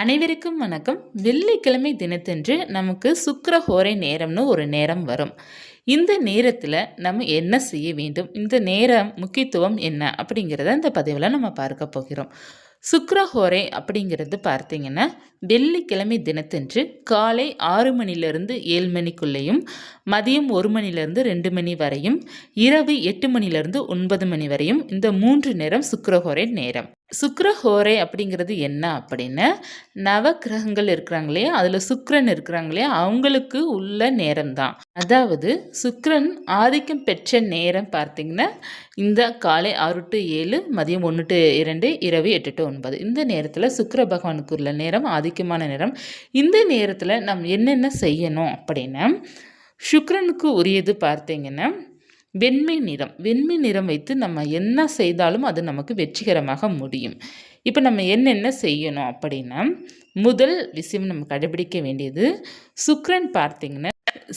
அனைவருக்கும் வணக்கம். வெள்ளிக்கிழமை தினத்தன்று நமக்கு சுக்கரஹோரை நேரம்னு ஒரு நேரம் வரும். இந்த நேரத்தில் நம்ம என்ன செய்ய வேண்டும்? இந்த நேரம் முக்கியத்துவம் என்ன? அப்படிங்கிறத இந்த பதிவில் நம்ம பார்க்க போகிறோம். சுக்ரஹோரை அப்படிங்கிறது பார்த்தீங்கன்னா வெள்ளிக்கிழமை தினத்தன்று காலை ஆறு மணிலேருந்து ஏழு மணிக்குள்ளேயும் மதியம் ஒரு மணிலிருந்து ரெண்டு மணி வரையும் இரவு எட்டு மணிலிருந்து ஒன்பது மணி வரையும் இந்த மூன்று நேரம் சுக்ரஹோரை நேரம். சுக்ரஹோரை அப்படிங்கிறது என்ன அப்படின்னா நவக்கிரகங்கள் இருக்கிறாங்க இல்லையா? அதில் சுக்ரன் இருக்கிறாங்க இல்லையா? அவங்களுக்கு உள்ள நேரம் தான் அதாவது சுக்ரன் ஆதிக்கம் பெற்ற நேரம் பார்த்தீங்கன்னா இந்த காலை ஆறு டு ஏழு மதியம் ஒன்று டு இரண்டு இரவு எட்டு டு ஒன்பது. இந்த நேரத்தில் சுக்ர பகவானுக்கு உள்ள நேரம் ஆதிக்கமான நேரம். இந்த நேரத்தில் நம்ம என்னென்ன செய்யணும் அப்படின்னா சுக்ரனுக்கு உரியது பார்த்தீங்கன்னா வெண்மை நிறம். வெண்மை நிறம் வைத்து நம்ம என்ன செய்தாலும் அது நமக்கு வெற்றிகரமாக முடியும். இப்போ நம்ம என்னென்ன செய்யணும் அப்படின்னா முதல் விஷயம் நம்ம கடைபிடிக்க வேண்டியது சுக்ரன் பார்த்தீங்கன்னா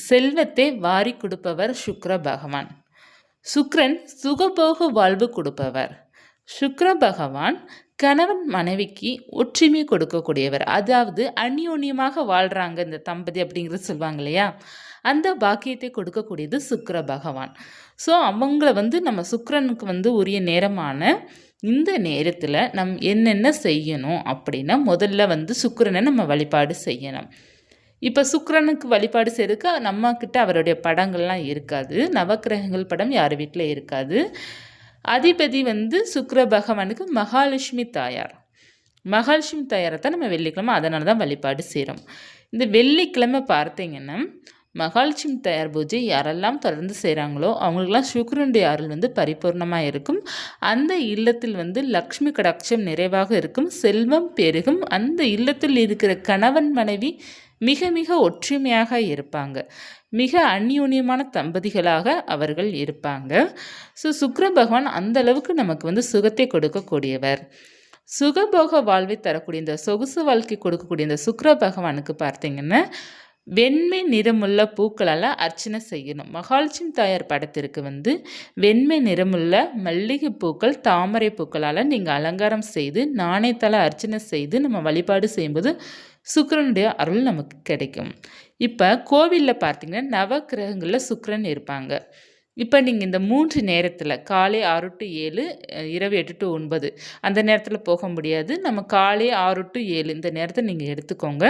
செல்வத்தை வாரி கொடுப்பவர் சுக்ர பகவான். சுக்ரன் சுகபோக வாழ்வு கொடுப்பவர். சுக்ர பகவான் கணவன் மனைவிக்கு ஒற்றுமை கொடுக்கக்கூடியவர். அதாவது அந்யோன்யமாக வாழ்கிறாங்க இந்த தம்பதி அப்படிங்கிறது சொல்லுவாங்க இல்லையா? அந்த பாக்கியத்தை கொடுக்கக்கூடியது சுக்கர பகவான். ஸோ அவங்கள வந்து நம்ம சுக்கரனுக்கு வந்து உரிய நேரமான இந்த நேரத்தில் நம் என்னென்ன செய்யணும் அப்படின்னா முதல்ல வந்து சுக்கரனை நம்ம வழிபாடு செய்யணும். இப்போ சுக்கரனுக்கு வழிபாடு செய்யறதுக்கு நம்மக்கிட்ட அவருடைய படங்கள்லாம் இருக்காது. நவக்கிரகங்கள் படம் யார் வீட்டில் இருக்காது. அதிபதி வந்து சுக்கர பகவானுக்கு மகாலட்சுமி தாயார். மகாலட்சுமி தாயாரை தான் நம்ம வெள்ளிக்கிழமை அதனால தான் வழிபாடு செய்கிறோம் இந்த வெள்ளிக்கிழமை பார்த்தீங்கன்னா மகாலட்சுமி தயார் பூஜை யாரெல்லாம் தொடர்ந்து செய்கிறாங்களோ அவங்களுக்கெல்லாம் சுக்கரனுடைய அருள் வந்து பரிபூர்ணமாக இருக்கும். அந்த இல்லத்தில் வந்து லக்ஷ்மி கடாட்சம் நிறைவாக இருக்கும். செல்வம் பெருகும். அந்த இல்லத்தில் இருக்கிற கணவன் மனைவி மிக மிக ஒற்றுமையாக இருப்பாங்க. மிக அந்யூன்யமான தம்பதிகளாக அவர்கள் இருப்பாங்க. ஸோ சுக்கர பகவான் அந்த அளவுக்கு நமக்கு வந்து சுகத்தை கொடுக்கக்கூடியவர். சுகபோக வாழ்வை தரக்கூடிய இந்த சொகுசு வாழ்க்கை கொடுக்கக்கூடிய இந்த சுக்கர பகவானுக்கு பார்த்தீங்கன்னா வெண்மை நிறமுள்ள பூக்களால் அர்ச்சனை செய்யணும். மகாலட்சுமி தாயார் படத்திற்கு வந்து வெண்மை நிறமுள்ள மல்லிகை பூக்கள் தாமரை பூக்களால் நீங்கள் அலங்காரம் செய்து நாணயத்தால் அர்ச்சனை செய்து நம்ம வழிபாடு செய்யும்போது சுக்கரனுடைய அருள் நமக்கு கிடைக்கும். இப்போ கோவிலில் பார்த்தீங்கன்னா நவக்கிரகங்களில் சுக்கரன் இருப்பாங்க. இப்போ நீங்கள் இந்த மூன்று நேரத்தில் காலை ஆறு டு ஏழு இரவு எட்டு டு ஒன்பது அந்த நேரத்தில் போக முடியாது. நம்ம காலை ஆறு டு ஏழு இந்த நேரத்தை நீங்கள் எடுத்துக்கோங்க.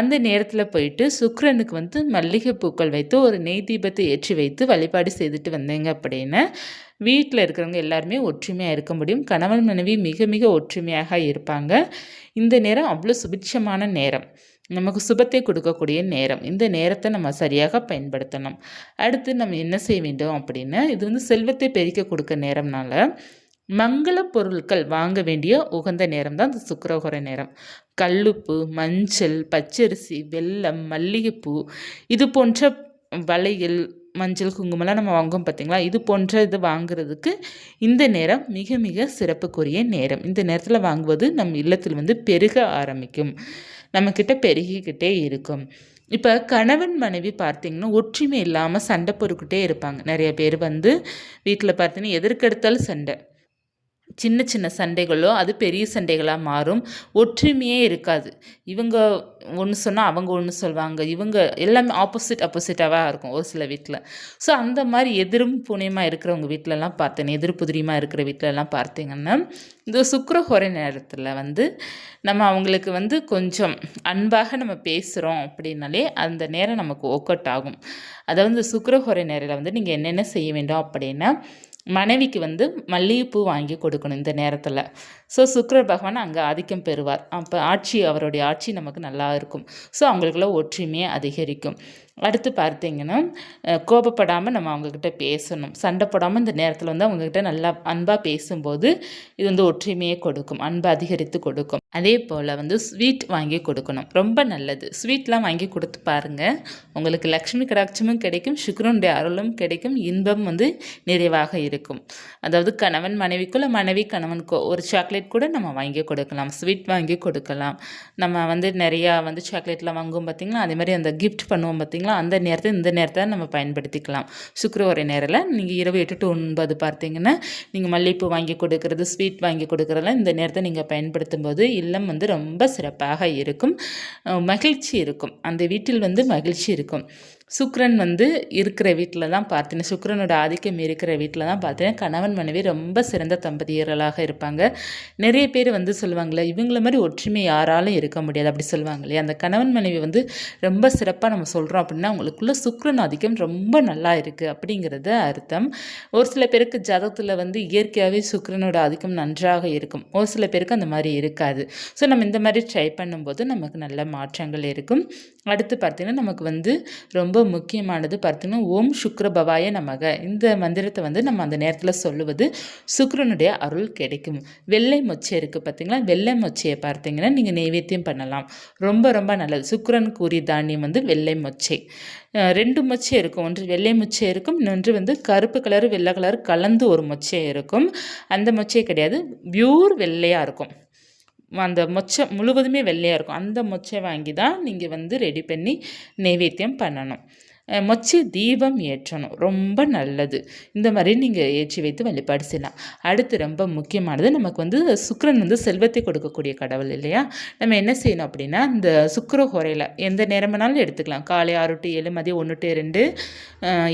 அந்த நேரத்தில் போயிட்டு சுக்ரனுக்கு வந்து மல்லிகை பூக்கள் வைத்து ஒரு நெய் தீபத்தை ஏற்றி வைத்து வழிபாடு செய்துட்டு வந்தீங்க அப்படின்னா வீட்டில் இருக்கிறவங்க எல்லாருமே ஒற்றுமையாக இருக்க முடியும். கணவன் மனைவி மிக மிக ஒற்றுமையாக இருப்பாங்க. இந்த நேரம் அவ்வளோ சுபிட்சமான நேரம். நமக்கு சுபத்தை கொடுக்கக்கூடிய நேரம். இந்த நேரத்தை நம்ம சரியாக பயன்படுத்தணும். அடுத்து நம்ம என்ன செய்ய வேண்டும் அப்படின்னா இது வந்து செல்வத்தை பெருக்க கொடுக்க நேரம்னால மங்கள பொருட்கள் வாங்க வேண்டிய உகந்த நேரம் தான் இந்த சுக்கரகுர நேரம். கல்லுப்பு மஞ்சள் பச்சரிசி வெல்லம் மல்லிகைப்பூ இது போன்ற வளையல் மஞ்சள் குங்குமம்லாம் நம்ம வாங்குவோம் பார்த்திங்களா? இது போன்ற இது வாங்குறதுக்கு இந்த நேரம் மிக மிக சிறப்புக்குரிய நேரம். இந்த நேரத்தில் வாங்குவது நம் இல்லத்தில் வந்து பெருக ஆரம்பிக்கும். நம்மக்கிட்ட பெருகிக்கிட்டே இருக்கும். இப்போ கணவன் மனைவி பார்த்திங்கன்னா ஒற்றுமை இல்லாமல் சண்டை பொறுக்கிட்டே இருப்பாங்க. நிறைய பேர் வந்து வீட்டில் பார்த்தீங்கன்னா எதற்கெடுத்தாலும் சண்டை. சின்ன சின்ன சண்டைகளோ அது பெரிய சண்டைகளாக மாறும். ஒற்றுமையே இருக்காது. இவங்க ஒன்று சொன்னால் அவங்க ஒன்று சொல்லுவாங்க இவங்க எல்லாமே ஆப்போசிட் ஆப்போசிட்டாவாக இருக்கும் ஒரு சில வீட்டில் ஸோ அந்த மாதிரி எதிரும் புனியமாக இருக்கிறவங்க வீட்டிலலாம் பார்த்தேன். எதிர் புதிரியமாக இருக்கிற வீட்டிலலாம் பார்த்தீங்கன்னா இந்த சுக்கரஹோரை நேரத்தில் வந்து நம்ம அவங்களுக்கு வந்து கொஞ்சம் அன்பாக நம்ம பேசுகிறோம் அப்படின்னாலே அந்த நேரம் நமக்கு ஒர்க் அவுட் ஆகும் அதாவது இந்த சுக்கரஹோரை நேரில் வந்து நீங்கள் என்னென்ன செய்ய வேண்டும் அப்படின்னா மனைவிக்கு வந்து மல்லிகைப்பூ வாங்கி கொடுக்கணும் இந்த நேரத்தில். ஸோ சுக்கர பகவான் அங்கே ஆதிக்கம் பெறுவார். அப்போ ஆட்சி அவருடைய ஆட்சி நமக்கு நல்லா இருக்கும். ஸோ அவங்களுக்குள்ள ஒற்றுமையை அதிகரிக்கும். அடுத்து பார்த்தீங்கன்னா கோபப்படாமல் நம்ம அவங்கக்கிட்ட பேசணும். சண்டை போடாமல் இந்த நேரத்தில் வந்து அவங்கக்கிட்ட நல்லா அன்பாக பேசும்போது இது வந்து ஒற்றுமையை கொடுக்கும் அன்பை அதிகரித்து கொடுக்கும். அதே போல் வந்து ஸ்வீட் வாங்கி கொடுக்கணும். ரொம்ப நல்லது. ஸ்வீட்லாம் வாங்கி கொடுத்து பாருங்கள் உங்களுக்கு லக்ஷ்மி கடாட்சமும் கிடைக்கும் சுக்கரனுடைய அருளும் கிடைக்கும் இன்பம் வந்து நிறைவாக இருக்கும். அதாவது கணவன் மனைவிக்குள்ள மனைவி கணவனுக்கோ ஒரு சாக்லேட் கூட நம்ம வாங்கி கொடுக்கலாம். ஸ்வீட் வாங்கி கொடுக்கலாம். நம்ம வந்து நிறையா வந்து சாக்லேட்லாம் வாங்குவோம் பார்த்திங்களா அதே மாதிரி அந்த கிஃப்ட் பண்ணுவோம் பார்த்திங்களா பார்த்தீங்களா? அந்த நேரத்தை இந்த நேரத்தை நம்ம பயன்படுத்திக்கலாம். சுக்கரவரை நேரில் நீங்கள் இரவு எட்டு டு ஒன்பது பார்த்தீங்கன்னா நீங்கள் மல்லிகைப்பூ வாங்கி கொடுக்கறது ஸ்வீட் வாங்கி கொடுக்குறதெல்லாம் இந்த நேரத்தை நீங்கள் பயன்படுத்தும் போது இல்லம் வந்து ரொம்ப சிறப்பாக இருக்கும். மகிழ்ச்சி இருக்கும். அந்த வீட்டில் வந்து மகிழ்ச்சி இருக்கும். சுக்ரன் வந்து இருக்கிற வீட்டில் தான் பார்த்தீங்கன்னா சுக்ரனோட ஆதிக்கம் இருக்கிற வீட்டில் தான் பார்த்தீங்கன்னா கணவன் மனைவி ரொம்ப சிறந்த தம்பதியர்களாக இருப்பாங்க. நிறைய பேர் வந்து சொல்லுவாங்களே இவங்கள மாதிரி ஒற்றுமை யாராலும் இருக்க முடியாது அப்படி சொல்லுவாங்க இல்லையா அந்த கணவன் மனைவி வந்து ரொம்ப சிறப்பாக நம்ம சொல்கிறோம் அப்படின்னா அவங்களுக்குள்ள சுக்ரன் ஆதிக்கம் ரொம்ப நல்லா இருக்குது அப்படிங்கிறது அர்த்தம். ஒரு சில பேருக்கு ஜாதகத்தில் வந்து இயற்கையாகவே சுக்ரனோட ஆதிக்கம் நன்றாக இருக்கும். ஒரு சில பேருக்கு அந்த மாதிரி இருக்காது. ஸோ நம்ம இந்த மாதிரி ட்ரை பண்ணும்போது நமக்கு நல்ல மாற்றங்கள் இருக்கும். அடுத்து பார்த்திங்கன்னா நமக்கு வந்து ரொம்ப ரொம்ப முக்கியமானது பார்த்தீங்கன்னா ஓம் சுக்ர பவாய நமக. இந்த மந்திரத்தை வந்து நம்ம அந்த நேரத்தில் சொல்லுவது சுக்ரனுடைய அருள் கிடைக்கும். வெள்ளை மொச்சை இருக்குது பார்த்தீங்களா? வெள்ளை மொச்சையை பார்த்தீங்கன்னா நீங்கள் நைவேத்தியம் பண்ணலாம். ரொம்ப ரொம்ப நல்லது. சுக்ரன் கூறிய தானியம் வந்து வெள்ளை மொச்சை. ரெண்டு மொச்சை இருக்கும். ஒன்று வெள்ளை மொச்சை இருக்கும். இன்னொன்று வந்து கருப்பு கலர் வெள்ளை கலர் கலந்து ஒரு மொச்சை இருக்கும். அந்த மொச்சை கிடையாது. பியூர் வெள்ளையாக இருக்கும். அந்த மொச்சை முழுவதுமே வெள்ளையாக இருக்கும். அந்த மொச்சை வாங்கி தான் நீங்கள் வந்து ரெடி பண்ணி நைவேத்தியம் பண்ணணும். மொச்சி தீபம் ஏற்றணும். ரொம்ப நல்லது. இந்த மாதிரி நீங்கள் ஏற்றி வைத்து வழிபாடு செய்யலாம். அடுத்து ரொம்ப முக்கியமானது நமக்கு வந்து சுக்கரன் வந்து செல்வத்தை கொடுக்கக்கூடிய கடவுள் இல்லையா? நம்ம என்ன செய்யணும் அப்படின்னா இந்த சுக்கர ஹோரையில் எந்த நேரம்னாலும் எடுத்துக்கலாம். காலை ஆறு டு ஏழு மதியம் ஒன்று டு ரெண்டு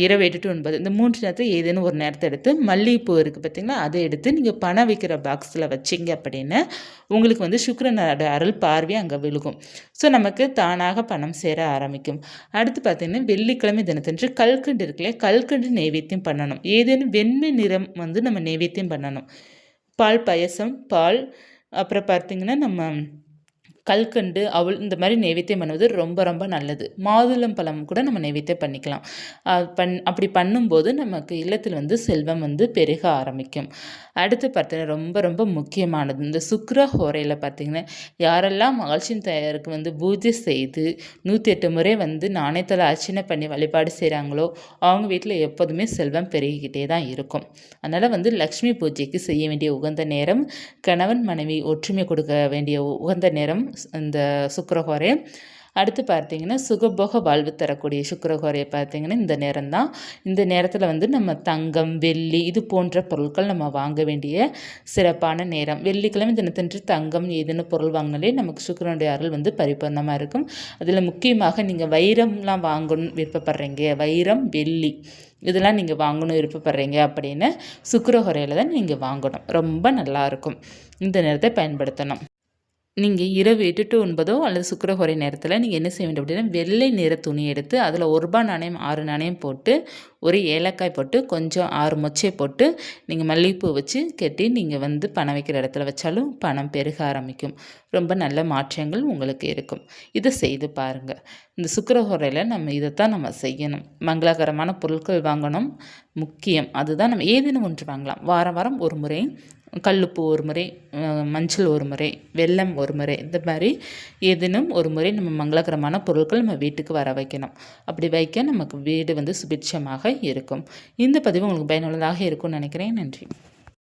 இரவு எட்டு டு ஒன்பது. இந்த மூன்று நேரத்தில் ஏதேனும் ஒரு நேரத்தை எடுத்து மல்லிகைப்பூ இருக்குது பார்த்தீங்களா அதை எடுத்து நீங்கள் பணம் வைக்கிற பாக்ஸில் வச்சிங்க அப்படின்னு உங்களுக்கு வந்து சுக்கரனோட அருள் பார்வை அங்கே விழுகும். ஸோ நமக்கு தானாக பணம் சேர ஆரம்பிக்கும். அடுத்து பார்த்தீங்கன்னா வெள்ளிக்கிழமை தினத்தன்று கல்கண்டு இருக்குல்லையா கல்கண்டு நைவேத்தியம் பண்ணணும். ஏதேனும் வெண்மை நிறம் வந்து நம்ம நைவேத்தியம் பண்ணணும். பால் பாயசம் பால் அப்புறம் பார்த்திங்கன்னா நம்ம கல்கண்டு அவள் இந்த மாதிரி நைவேத்தியம் பண்ணுவது ரொம்ப ரொம்ப நல்லது. மாதுளம் பழம் கூட நம்ம நைவேத்தியம் பண்ணிக்கலாம். பண் அப்படி பண்ணும்போது நமக்கு இல்லத்தில் வந்து செல்வம் வந்து பெருக ஆரம்பிக்கும். அடுத்து பார்த்தீங்கன்னா ரொம்ப ரொம்ப முக்கியமானது. இந்த சுக்கர ஹோரையில் பார்த்தீங்கன்னா யாரெல்லாம் மகிழ்ச்சியின் தயாருக்கு வந்து பூஜை செய்து நூற்றி எட்டு முறை வந்து நாணயத்தில் அர்ச்சனை பண்ணி வழிபாடு செய்கிறாங்களோ அவங்க வீட்டில் எப்போதுமே செல்வம் பெருகிக்கிட்டே தான் இருக்கும். அதனால் வந்து லக்ஷ்மி பூஜைக்கு செய்ய வேண்டிய உகந்த நேரம் கணவன் மனைவி ஒற்றுமை கொடுக்க வேண்டிய உகந்த நேரம் இந்த சுக்கிரஹோரை. அடுத்து பார்த்தீங்கன்னா சுகபோக வாழ்வு தரக்கூடிய சுக்கரகோரையை பார்த்தீங்கன்னா இந்த நேரம் தான் இந்த நேரத்தில் வந்து நம்ம தங்கம் வெள்ளி இது போன்ற பொருட்கள் நம்ம வாங்க வேண்டிய சிறப்பான நேரம். வெள்ளிக்கிழமை தினத்தன்று தங்கம் ஏதேனும் பொருள் வாங்கினாலே நமக்கு சுக்கிரனுடைய அருள் வந்து பரிபூர்ணமாக இருக்கும். அதில் முக்கியமாக நீங்கள் வைரம்லாம் வாங்கணும்னு விருப்பப்படுறீங்க. வைரம் வெள்ளி இதெல்லாம் நீங்கள் வாங்கணும் விருப்பப்படுறீங்க அப்படின்னு சுக்கிரஹோரையில் தான் நீங்கள் வாங்கணும். ரொம்ப நல்லாயிருக்கும் இந்த நேரத்தை பயன்படுத்தணும். நீங்கள் இரவு எட்டு டு ஒன்பதோ அல்லது சுக்கிரஹோரை நேரத்தில் நீங்கள் என்ன செய்ய வேண்டும் அப்படின்னா வெள்ளை நிற துணி எடுத்து அதில் ஒரு ரூபாய் நாணயம் ஆறு நாணயம் போட்டு ஒரு ஏலக்காய் போட்டு கொஞ்சம் ஆறு மொச்சை போட்டு நீங்கள் மல்லிகைப்பூ வச்சு கட்டி நீங்கள் வந்து பணம் வைக்கிற இடத்துல வச்சாலும் பணம் பெருக ஆரம்பிக்கும். ரொம்ப நல்ல மாற்றங்கள் உங்களுக்கு இருக்கும். இதை செய்து பாருங்கள் இந்த சுக்கிரஹோரையில் நம்ம இதைத்தான் நம்ம செய்யணும். மங்களகரமான பொருட்கள் வாங்கணும். முக்கியம். அதுதான் நம்ம ஏதேனும் ஒன்று வாங்கலாம். வாரம் வாரம் ஒரு முறை கல்லுப்பு ஒரு முறை மஞ்சள் ஒரு முறை வெல்லம் ஒரு முறை இந்த மாதிரி ஏதேனும் ஒரு முறை நம்ம மங்களகரமான பொருட்கள் நம்ம வீட்டுக்கு வர வைக்கணும். அப்படி வைக்க நமக்கு வீடு வந்து சுபிட்சமாக இருக்கும். இந்த பதிவு உங்களுக்கு பயனுள்ளதாக இருக்கும்னு நினைக்கிறேன். நன்றி.